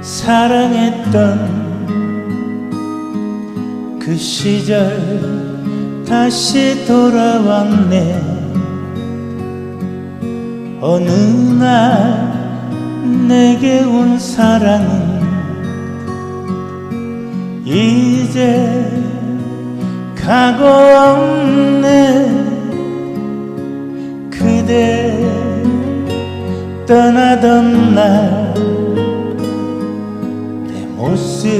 사랑했던 그 시절 다시 돌아왔네. 어느 날 내게 온 사랑은 이제 가고 없네 떠나던 날 내 모습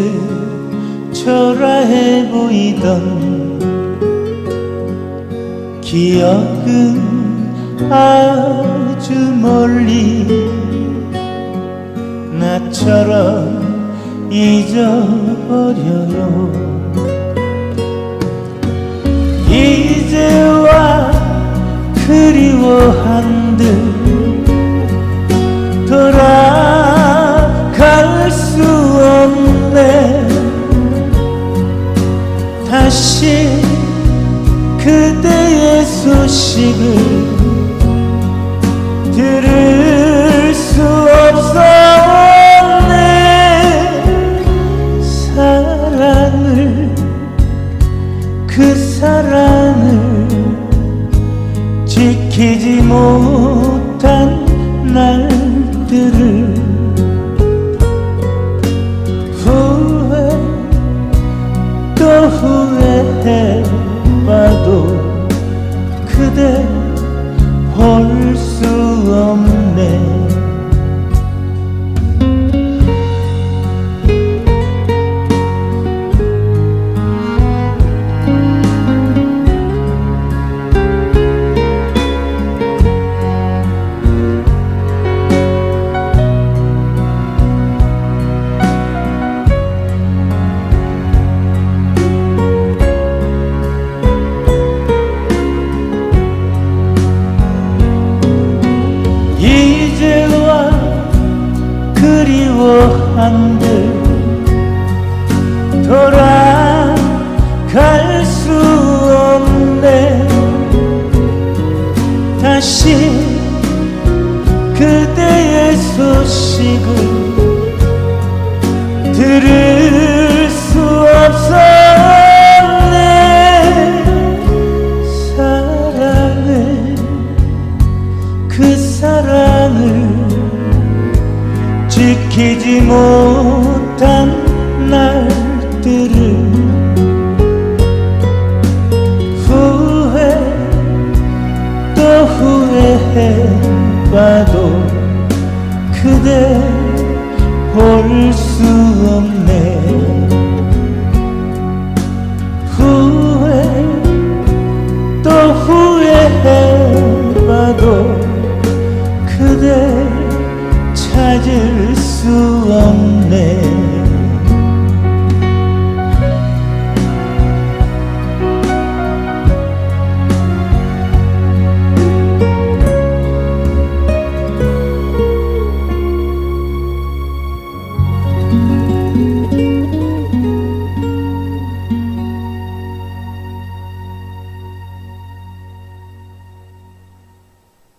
초라해 보이던 기억은 아주 멀리 나처럼 잊어버려요. 이제와 그리워한들 다시 그대의 소식을 들을 수 없었네. 사랑을 그 사랑을 지키지 못 그리워한들. 돌아 지키지 못한 날들을 후회 또 후회해봐도 그대